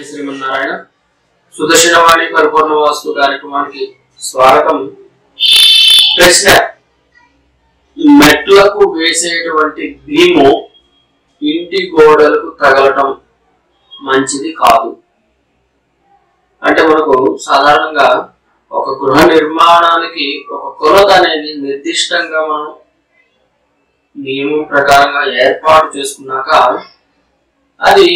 జై శ్రీమన్నారాయణ సుదర్శనవాణి పరిపూర్ణ వాస్తు కార్యక్రమానికి స్వాగతం ప్రశ్న మెట్లకు వేసేటువంటి భీము ఇంటి గోడలకు తగలటం మంచిది కాదు అంటే మనకు సాధారణంగా ఒక గృహ నిర్మాణానికి ఒక కొలత అనేది నిర్దిష్టంగా మనం నియమం ప్రకారంగా ఏర్పాటు చేసుకున్నాక అది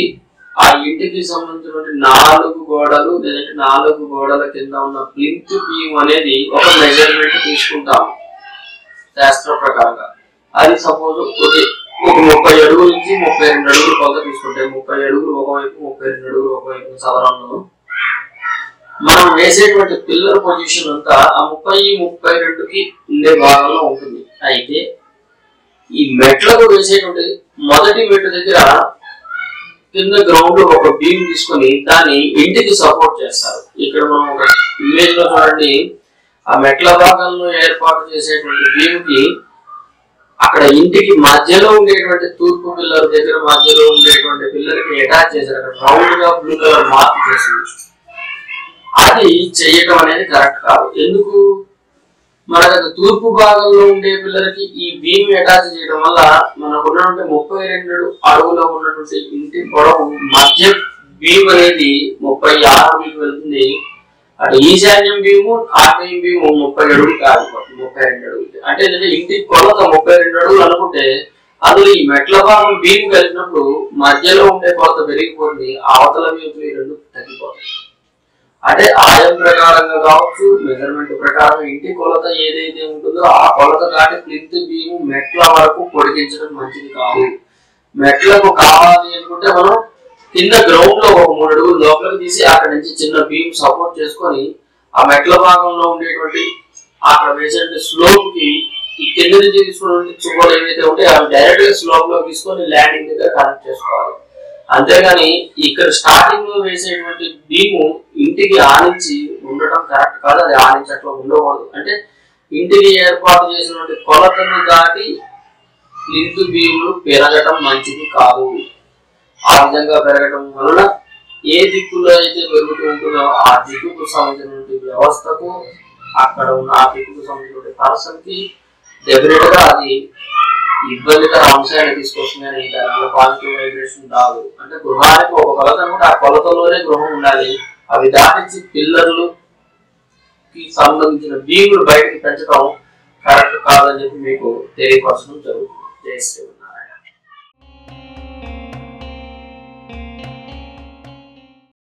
ఆ ఇంటికి సంబంధించినటువంటి నాలుగు గోడలు లేదంటే నాలుగు గోడల కింద ఉన్న ప్లింత్ బీమ్ అనేది ఒక మెజర్మెంట్ తీసుకుంటాము శాస్త్ర ప్రకారంగా. అది సపోజ్ ఒక ముప్పై అడుగుల నుంచి ముప్పై రెండు అడుగులు కొలత తీసుకుంటే ముప్పై అడుగులు ఒకవైపు ముప్పై రెండు అడుగులు ఒకవైపు సవరంలో మనం వేసేటువంటి పిల్లర్ పొజిషన్ అంతా ఆ ముప్పై ముప్పై రెండుకి ఉండే భాగంలో ఉంటుంది. అయితే ఈ మెట్లకు వేసేటువంటి మొదటి మెట్టు దగ్గర కింద గ్రౌండ్లో ఒక బీమ్ తీసుకొని దాన్ని ఇంటికి సపోర్ట్ చేస్తారు. ఇక్కడ మనం ఒక ఇమేజ్లో చూడండి. ఆ మెట్ల భాగంలో ఏర్పాటు చేసేటువంటి బీమ్కి అక్కడ ఇంటికి మధ్యలో ఉండేటువంటి తూర్పు పిల్లర్ దగ్గర మధ్యలో ఉండేటువంటి పిల్లర్కి అటాచ్ చేశారు. అక్కడ రౌండ్గా బ్లూ కలర్ మార్క్ చేసింది. అది చేయటం అనేది కరెక్ట్ కాదు. ఎందుకు? మనకు తూర్పు భాగంలో ఉండే పిల్లలకి ఈ బీమ్ అటాచ్ చేయడం వల్ల మనకు ఉన్నటువంటి ముప్పై రెండు అడుగులో ఉన్నటువంటి ఇంటి పొడవు మధ్య బీమ్ అనేది ముప్పై ఆరు అడుగులు వెళ్తుంది. అటు ఈశాన్యం భీము ఆగ్నేయం భీము ముప్పై అడుగులు కాదు ముప్పై రెండు అడుగులు అంటే ఏంటంటే ఇంటి కొలత ముప్పై రెండు అడుగులు అనుకుంటే అందులో ఈ మెట్ల భాగం భీమ్ కలిపినప్పుడు మధ్యలో ఉండే కొలత పెరిగిపోతుంది అవతల మీకు రెండు తగ్గిపోతుంది అంటే ఆయం ప్రకారంగా కావచ్చు మెజర్మెంట్ ప్రకారం ఇంటి కొలత ఏదైతే ఉంటుందో ఆ కొలత దాటి ప్లింత్ బీమ్ మెట్ల వరకు పొడిగించడం మంచిది కాదు. మెట్లకు కావాలి అనుకుంటే మనం కింద గ్రౌండ్లో ఒక మూడు అడుగులు లోపలికి తీసి అక్కడ నుంచి చిన్న బీమ్ సపోర్ట్ చేసుకొని ఆ మెట్ల భాగంలో ఉండేటువంటి అక్కడ వేసేటువంటి స్లోప్కి ఈ కింద నుంచి తీసుకున్నటువంటి చువ్వలు ఏవైతే ఉంటాయో అవి డైరెక్ట్గా స్లోప్లో తీసుకొని ల్యాండింగ్ దగ్గర కనెక్ట్ చేసుకోవాలి. అంతేగాని ఇక్కడ స్టార్టింగ్లో వేసేటువంటి బీము ఇంటికి ఆనించి ఉండటం కరెక్ట్ కాదు అది ఆనించి అట్లా ఉండకూడదు. అంటే ఇంటికి ఏర్పాటు చేసినటువంటి కొలతను దాటి లింక్ బియ్యములు పెరగటం మంచిది కాదు. ఆ విధంగా పెరగటం వలన ఏ దిక్కులో అయితే పెరుగుతూ ఉంటుందో ఆ దిక్కుకు సంబంధించినటువంటి వ్యవస్థకు అక్కడ ఉన్న ఆ దిక్కుకు సంబంధించినటువంటి పర్సన్ డెఫినెట్గా అది ఇబ్బందికర అంశాన్ని తీసుకొస్తుంది కానీ దానివల్ల పాజిటివ్ వైబ్రేషన్ రాదు అంటే గృహానికి ఒక కొలత అనుకుంటే ఆ కొలతలోనే గృహం ఉండాలి. అవి దాటించి పిల్లర్లు కి సంబంధించిన భీములు బయటకు పెంచడం కరెక్ట్ కాదని చెప్పి మీకు తెలియపరచడం జరుగుతుంది. జయ శ్రీరామ్.